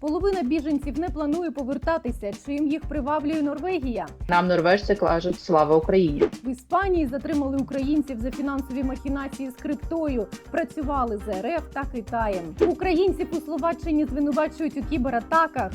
Половина біженців не планує повертатися. Чим їх приваблює Норвегія? Нам норвежці кажуть слава Україні. В Іспанії затримали українців за фінансові махінації з криптою. Працювали з РФ та Китаєм. Українців у Словаччині звинувачують у кібератаках.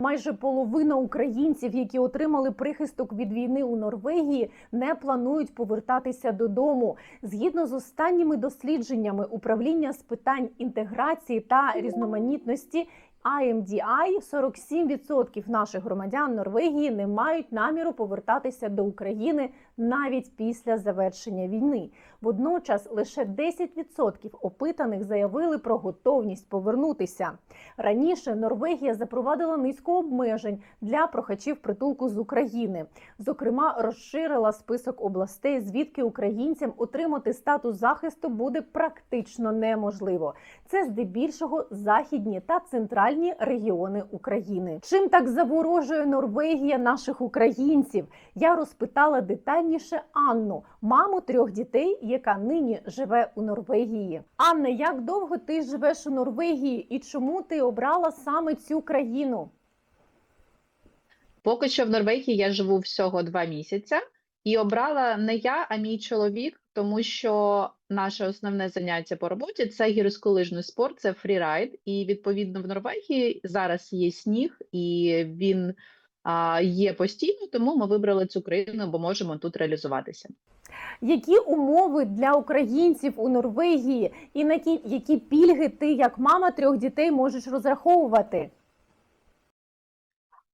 Майже половина українців, які отримали прихисток від війни у Норвегії, не планують повертатися додому. Згідно з останніми дослідженнями управління з питань інтеграції та різноманітності. IMDI 47% наших громадян Норвегії не мають наміру повертатися до України навіть після завершення війни. Водночас лише 10% опитаних заявили про готовність повернутися. Раніше Норвегія запровадила низку обмежень для прохачів притулку з України. Зокрема, розширила список областей, звідки українцям отримати статус захисту буде практично неможливо. Це здебільшого західні та центральні регіони України. Чим так заворожує Норвегія наших українців? Я розпитала детальніше Анну, маму трьох дітей, яка нині живе у Норвегії. Анна, як довго ти живеш у Норвегії і чому ти обрала саме цю країну? Поки що в Норвегії я живу всього два місяці, і обрала не я, а мій чоловік, тому що наше основне заняття по роботі це гірськолижний спорт, це фрірайд. І відповідно в Норвегії зараз є сніг, і він є постійно, тому ми вибрали цю країну, бо можемо тут реалізуватися. Які умови для українців у Норвегії, і на які, які пільги ти, як мама трьох дітей, можеш розраховувати?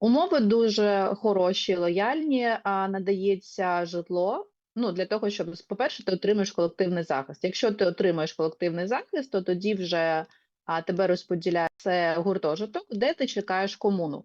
Умови дуже хороші, лояльні, надається житло. Ну, для того, щоб, по-перше, ти отримаєш колективний захист. Якщо ти отримаєш колективний захист, то тоді вже а, тебе розподіляє це гуртожиток, де ти чекаєш комуну.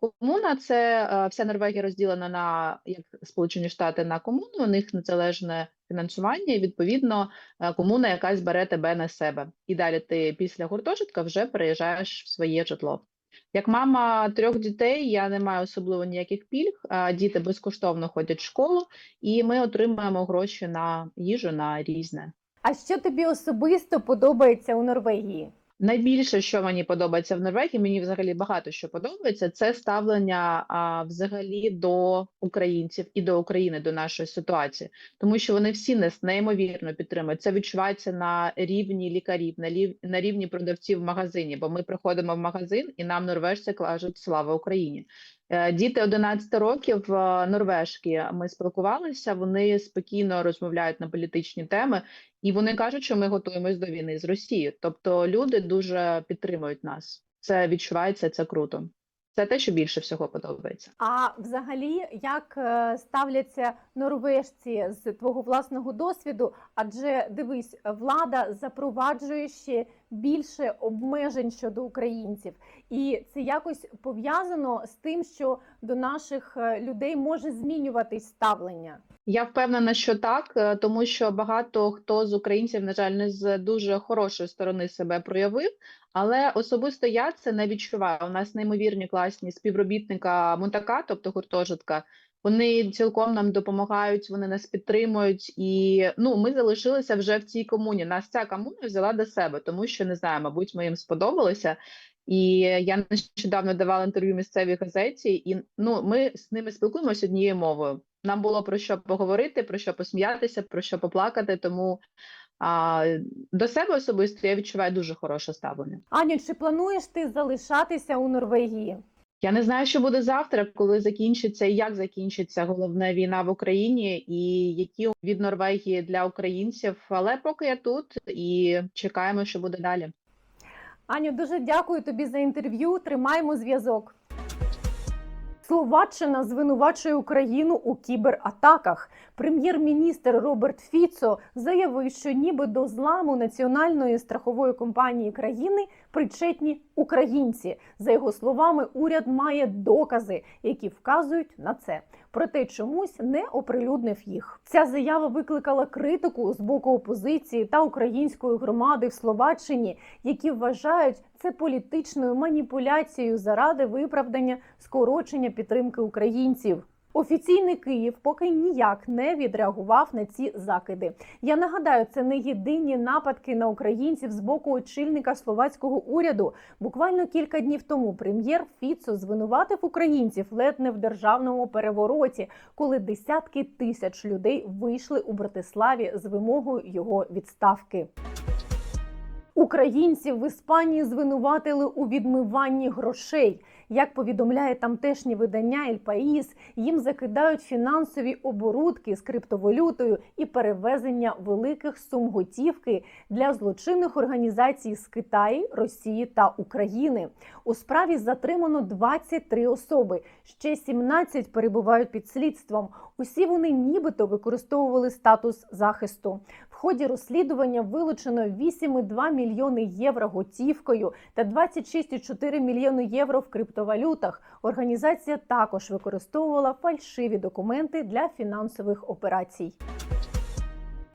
Комуна це вся Норвегія розділена на як Сполучені Штати на комуну, у них незалежне фінансування, і відповідно а, комуна якась бере тебе на себе. І далі ти після гуртожитка вже переїжджаєш в своє житло. Як мама трьох дітей, я не маю особливо ніяких пільг. Діти безкоштовно ходять в школу, і ми отримуємо гроші на їжу на різне. А що тобі особисто подобається у Норвегії? Найбільше, що мені подобається в Норвегії, мені взагалі багато що подобається, це ставлення а, взагалі до українців і до України, до нашої ситуації, тому що вони всі нас неймовірно підтримують. Це відчувається на рівні лікарів, на рів- на рівні продавців в магазині. Бо ми приходимо в магазин і нам норвежці кажуть слава Україні. Е, Діти 11 років е, норвежки. Ми спілкувалися. Вони спокійно розмовляють на політичні теми, і вони кажуть, що ми готуємось до війни з Росією. Тобто люди дуже підтримують нас. Це відчувається, це круто. Це те, що більше всього подобається. А взагалі, як е, ставляться норвежці з твого власного досвіду? Адже дивись, влада запроваджує ще більше обмежень щодо українців, і це якось пов'язано з тим, що до наших е, людей може змінюватись ставлення. Я впевнена, що так, е, тому що багато хто з українців, на жаль, не з дуже хорошої сторони себе проявив. Але особисто я це не відчуваю. У нас неймовірні класні співробітника Мунтака, тобто гуртожитка. Вони цілком нам допомагають, вони нас підтримують, і ну ми залишилися вже в цій комуні. Нас ця комуна взяла до себе, тому що не знаю, мабуть, ми їм сподобалися. І я нещодавно давала інтерв'ю місцевій газеті, і ну ми з ними спілкуємося однією мовою. Нам було про що поговорити, про що посміятися, про що поплакати. Тому а, до себе особисто я відчуваю дуже хороше ставлення. Аню, чи плануєш ти залишатися у Норвегії? Я не знаю, що буде завтра, коли закінчиться і як закінчиться головна війна в Україні, і які від Норвегії для українців. Але поки я тут і чекаємо, що буде далі. Аню, дуже дякую тобі за інтерв'ю. Тримаємо зв'язок. Словаччина звинувачує Україну у кібератаках. Прем'єр-міністр Роберт Фіцо заявив, що ніби до зламу національної страхової компанії країни причетні українці. За його словами, уряд має докази, які вказують на це. Проте чомусь не оприлюднив їх. Ця заява викликала критику з боку опозиції та української громади в Словаччині, які вважають це політичною маніпуляцією заради виправдання скорочення підтримки українців. Офіційний Київ поки ніяк не відреагував на ці закиди. Я нагадаю, це не єдині нападки на українців з боку очільника словацького уряду. Буквально кілька днів тому прем'єр Фіцо звинуватив українців ледь не в державному перевороті, коли десятки тисяч людей вийшли у Братиславі з вимогою його відставки. Українців в Іспанії звинуватили у відмиванні грошей. Як повідомляє тамтешнє видання «Ель Паїс», їм закидають фінансові оборудки з криптовалютою і перевезення великих сум готівки для злочинних організацій з Китаю, Росії та України. У справі затримано 23 особи. Ще 17 перебувають під слідством. Усі вони нібито використовували статус захисту. Ході розслідування вилучено 8,2 мільйони євро готівкою та 26,4 мільйони євро в криптовалютах. Організація також використовувала фальшиві документи для фінансових операцій.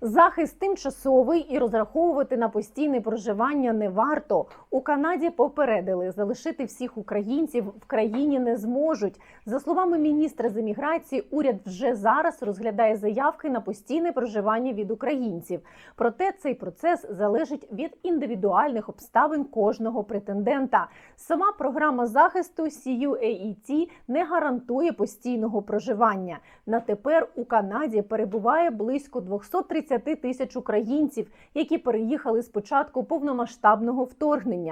Захист тимчасовий і розраховувати на постійне проживання не варто. У Канаді попередили, залишити всіх українців в країні не зможуть. За словами міністра з еміграції, уряд вже зараз розглядає заявки на постійне проживання від українців. Проте цей процес залежить від індивідуальних обставин кожного претендента. Сама програма захисту CUAET не гарантує постійного проживання. На тепер у Канаді перебуває близько 230 тисяч українців, які переїхали з початку повномасштабного вторгнення.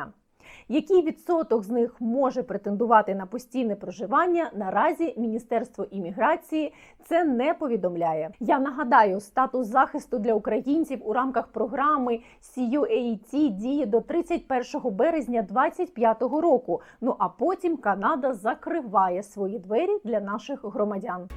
Який відсоток з них може претендувати на постійне проживання? Наразі Міністерство імміграції це не повідомляє. Я нагадаю, статус захисту для українців у рамках програми CUAT діє до 31 березня 2025 року. Ну а потім Канада закриває свої двері для наших громадян.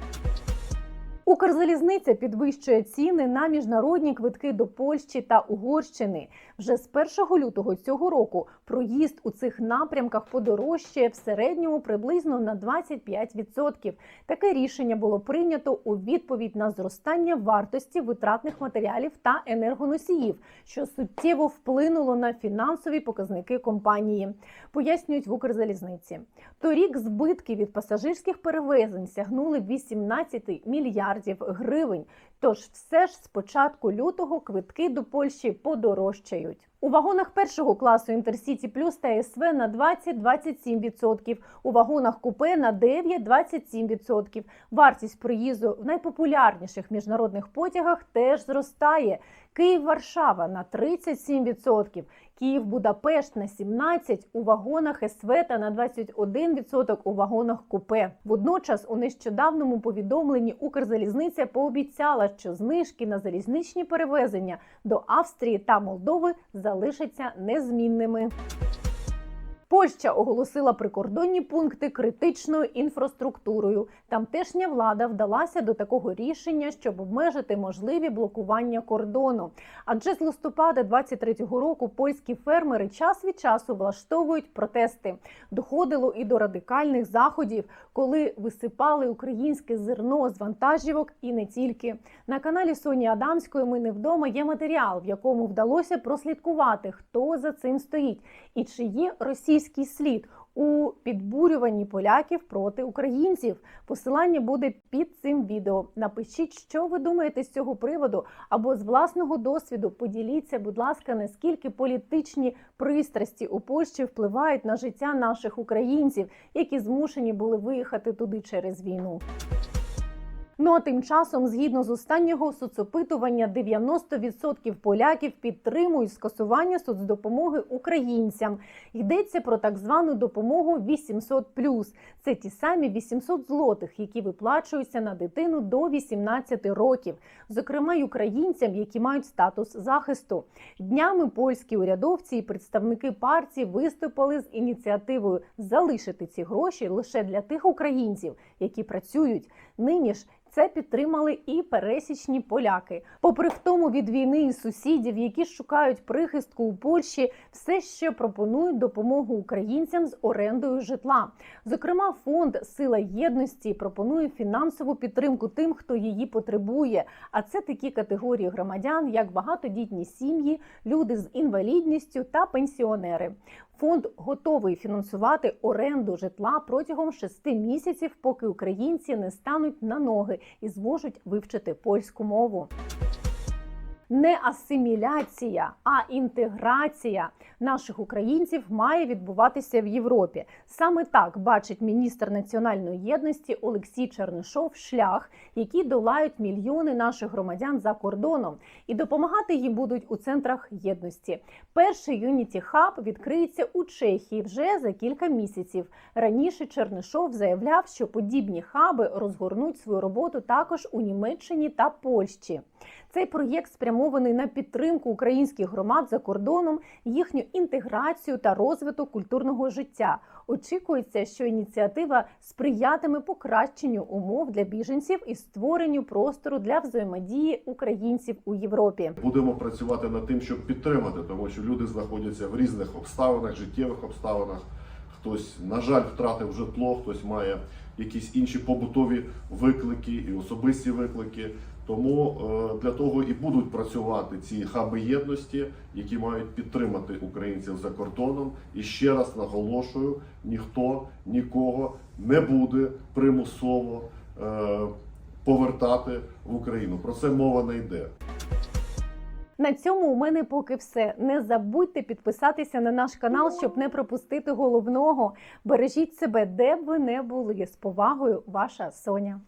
Укрзалізниця підвищує ціни на міжнародні квитки до Польщі та Угорщини. Вже з 1 лютого цього року проїзд у цих напрямках подорожчає в середньому приблизно на 25%. Таке рішення було прийнято у відповідь на зростання вартості витратних матеріалів та енергоносіїв, що суттєво вплинуло на фінансові показники компанії. Пояснюють в Укрзалізниці. Торік збитки від пасажирських перевезень сягнули 18 мільярдів гривень. Тож все ж з початку лютого квитки до Польщі подорожчають. У вагонах першого класу Інтерсіті Плюс та СВ на 20-27%, у вагонах купе на 9-27%. Вартість проїзду в найпопулярніших міжнародних потягах теж зростає. Київ-Варшава на 37%, Київ-Будапешт на 17%, у вагонах СВ та на 21% у вагонах купе. Водночас у нещодавному повідомленні Укрзалізниця пообіцяла, що знижки на залізничні перевезення до Австрії та Молдови залишаться незмінними. Польща оголосила прикордонні пункти критичною інфраструктурою. Тамтешня влада вдалася до такого рішення, щоб обмежити можливі блокування кордону. Адже з листопада 23-го року польські фермери час від часу влаштовують протести. Доходило і до радикальних заходів, коли висипали українське зерно з вантажівок, і не тільки на каналі Соні Адамської. Ми не вдома є матеріал, в якому вдалося прослідкувати, хто за цим стоїть і чи є російський слід у підбурюванні поляків проти українців. Посилання буде під цим відео. Напишіть, що ви думаєте з цього приводу, або з власного досвіду поділіться, будь ласка, наскільки політичні пристрасті у Польщі впливають на життя наших українців, які змушені були виїхати туди через війну. Ну а тим часом, згідно з останнього соцопитування, 90% поляків підтримують скасування соцдопомоги українцям. Йдеться про так звану допомогу 800+. Це ті самі 800 злотих, які виплачуються на дитину до 18 років, зокрема й українцям, які мають статус захисту. Днями польські урядовці і представники партії виступили з ініціативою залишити ці гроші лише для тих українців, які працюють. Нині ж це підтримали і пересічні поляки. Попри втому від війни і сусідів, які шукають прихистку у Польщі, все ще пропонують допомогу українцям з орендою житла. Зокрема, фонд Сила єдності пропонує фінансову підтримку тим, хто її потребує. А це такі категорії громадян, як багатодітні сім'ї, люди з інвалідністю та пенсіонери. Фонд готовий фінансувати оренду житла протягом шести місяців, поки українці не стануть на ноги і зможуть вивчити польську мову. Не асиміляція, а інтеграція наших українців має відбуватися в Європі. Саме так бачить міністр національної єдності Олексій Чернишов шлях, який долають мільйони наших громадян за кордоном, і допомагати їм будуть у центрах єдності. Перший Unity Hub відкриється у Чехії вже за кілька місяців. Раніше Чернишов заявляв, що подібні хаби розгорнуть свою роботу також у Німеччині та Польщі. Цей проєкт спрямований на підтримку українських громад за кордоном, їхню інтеграцію та розвиток культурного життя. Очікується, що ініціатива сприятиме покращенню умов для біженців і створенню простору для взаємодії українців у Європі. Будемо працювати над тим, щоб підтримати, тому що люди знаходяться в різних обставинах, життєвих обставинах. Хтось, на жаль, втратив житло, хтось має якісь інші побутові виклики і особисті виклики. Тому е, для того і будуть працювати ці хаби єдності, які мають підтримати українців за кордоном. І ще раз наголошую: ніхто нікого не буде примусово е, повертати в Україну. Про це мова не йде. На цьому у мене поки все. Не забудьте підписатися на наш канал, щоб не пропустити головного. Бережіть себе, де б ви не були. З повагою, ваша Соня.